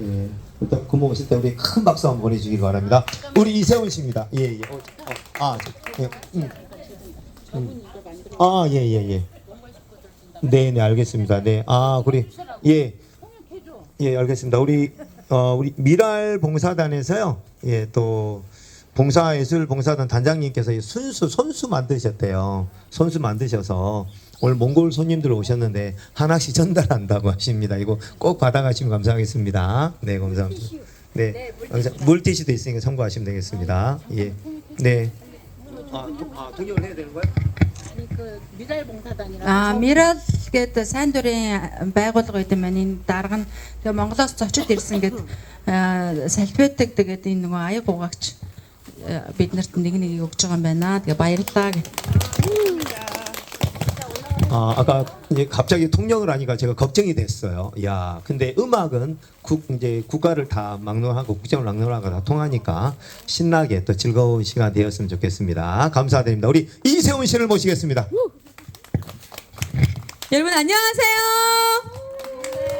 예. 일단 근무 오실 때 우리 큰 박수 한번 보내주시기 바랍니다. 우리 이세훈 씨입니다. 예, 예. 어, 어, 아, 저, 예. 음. 음. 아, 예, 예, 예. 네, 네, 알겠습니다. 네. 아, 우리 예. 예, 알겠습니다. 우리 어 우리 미랄 봉사단에서요. 예, 또 봉사예술 봉사단 단장님께서 이 순수 손수 만드셨대요. 손수 만드셔서 오늘 몽골 손님들 오셨는데 하나씩 전달한다고 하십니다. 이거 꼭 받아가시면 감사하겠습니다. 네, 감사합니다. 네, 감사- 물티슈도 있으니까 참고하시면 되겠습니다. 예, 네. 아, 도- 아 동역을 해야 되는 거예요? 아니 그 미랄봉사단이라 Аа Мирал гэдэг сайн дурын байгууллага гэдэг маань энэ дарга нь тэгээ Монголоос зочид ирсэн гэд аа, салфетик тэгээд энэ нөгөө аяг угаагч аа, биднэрт нэг нэг өгч байгаа юм байна. Тэгээ баярлалаа гэх. 아, 아까 이제 갑자기 통역을 하니까 제가 걱정이 됐어요. 야, 근데 음악은 국 이제 국가를 다 막론하고 국정을 막론하고 다 통하니까 신나게 또 즐거운 시간 되었으면 좋겠습니다. 감사드립니다. 우리 이세훈 씨를 모시겠습니다. 여러분 안녕하세요.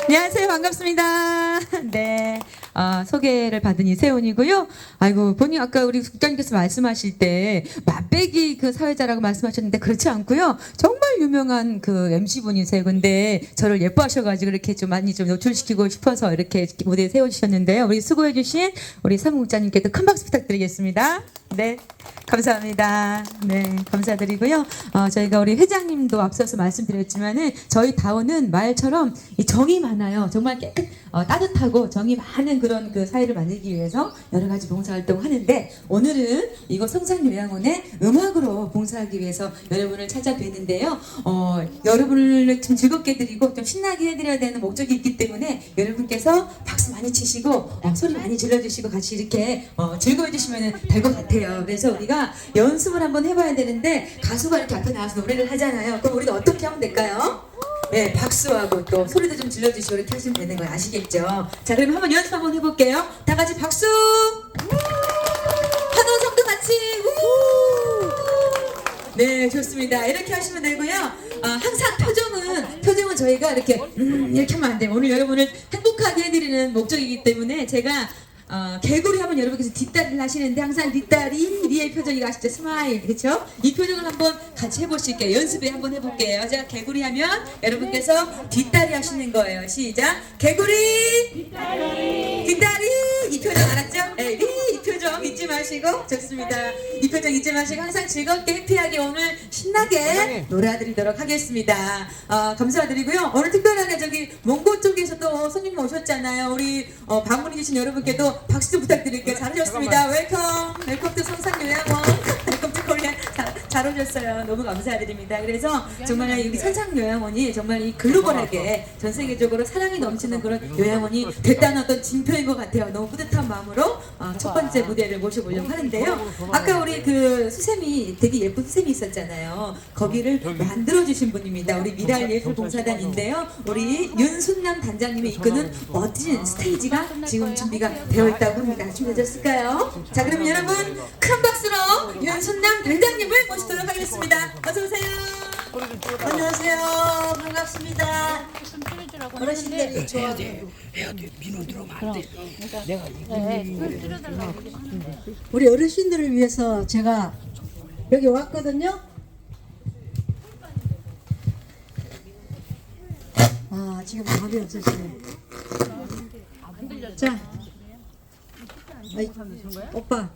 안녕하세요. 반갑습니다. 네. 아, 소개를 받은 이세훈이고요. 아이고, 본인 아까 우리 국장님께서 말씀하실 때 맛배기 그 사회자라고 말씀하셨는데 그렇지 않고요. 정말 유명한 그 MC분이세요. 근데 저를 예뻐하셔가지고 이렇게 좀 많이 좀 노출시키고 싶어서 이렇게 무대에 세워주셨는데요. 우리 수고해주신 우리 사무국장님께도 큰 박수 부탁드리겠습니다. 네. 감사합니다. 네, 감사드리고요. 어, 저희가 우리 회장님도 앞서서 말씀드렸지만은 저희 다원은 말처럼 이 정이 많아요. 정말 깨끗, 어, 따뜻하고 정이 많은 그런 그 사회를 만들기 위해서 여러 가지 봉사활동을 하는데 오늘은 이곳 성산요양원의 음악으로 봉사하기 위해서 여러분을 찾아뵀는데요. 어, 여러분을 좀 즐겁게 드리고 좀 신나게 해드려야 되는 목적이 있기 때문에 여러분께서 박수 많이 치시고 어, 소리 많이 질러주시고 같이 이렇게 어, 즐거워해주시면 될 것 같아요. 그래서 우리가 연습을 한번 해봐야 되는데 가수가 이렇게 앞에 나와서 노래를 하잖아요. 그럼 우리는 어떻게 하면 될까요? 네, 박수하고 또 소리도 좀 질러주시고 이렇게 하시면 되는 거예요. 아시겠죠? 자, 그럼 한번 연습 한번 해볼게요. 다 같이 박수! 한원성도 같이! 우! 네, 좋습니다. 이렇게 하시면 되고요. 아, 항상 표정은 표정은 저희가 이렇게 음, 이렇게 하면 안 돼요. 오늘 여러분을 행복하게 해드리는 목적이기 때문에 제가 어, 개구리 하면 여러분께서 뒷다리를 하시는데 항상 뒷다리 리의 표정이 아시죠? 스마일 그렇죠? 이 표정을 한번 같이 해보실게요. 연습에 한번 해볼게요. 제가 개구리 하면 여러분께서 뒷다리 하시는 거예요. 시작. 개구리 뒷다리 이 표정 알았죠? 네, 리, 이 표정 잊지 마시고 좋습니다. 이 표정 잊지 마시고 항상 즐겁게 해피하게 오늘 신나게 놀아드리도록 하겠습니다. 어, 감사드리고요. 오늘 특별하게 저기 몽고 쪽에서 또 손님 오셨잖아요. 우리 어, 방문해 주신 여러분께도 박수 좀 부탁드릴게요. 잘하셨습니다. 웰컴, 웰컴 투 성산요양원. 잘, 잘 오셨어요. 너무 감사드립니다. 그래서 정말 우리 선상 요양원이 정말 이 글로벌하게 전 세계적으로 사랑이 넘치는 그런 요양원이 됐다는 어떤 징표인 것 같아요. 너무 뿌듯한 마음으로 어, 첫 번째 무대를 모셔보려고 하는데요. 아까 우리 그 수세미 되게 예쁜 수세미 있었잖아요. 거기를 만들어 주신 분입니다. 우리 미랄 예술봉사단인데요. 우리 윤순남 단장님이 이끄는 멋진 스테이지가 지금 준비가 되어 있다고 합니다. 준비되셨을까요? 자, 그럼 여러분 큰 윤순남 단장님을 모시도록 하겠습니다. 어서 오세요. 안녕하세요. 반갑습니다. 어르신들이 좋아하는 네, 틀어달라고 우리 어르신들을 위해서 제가 여기 왔거든요. 아 지금 답이 없으시네. 자, 아이, 오빠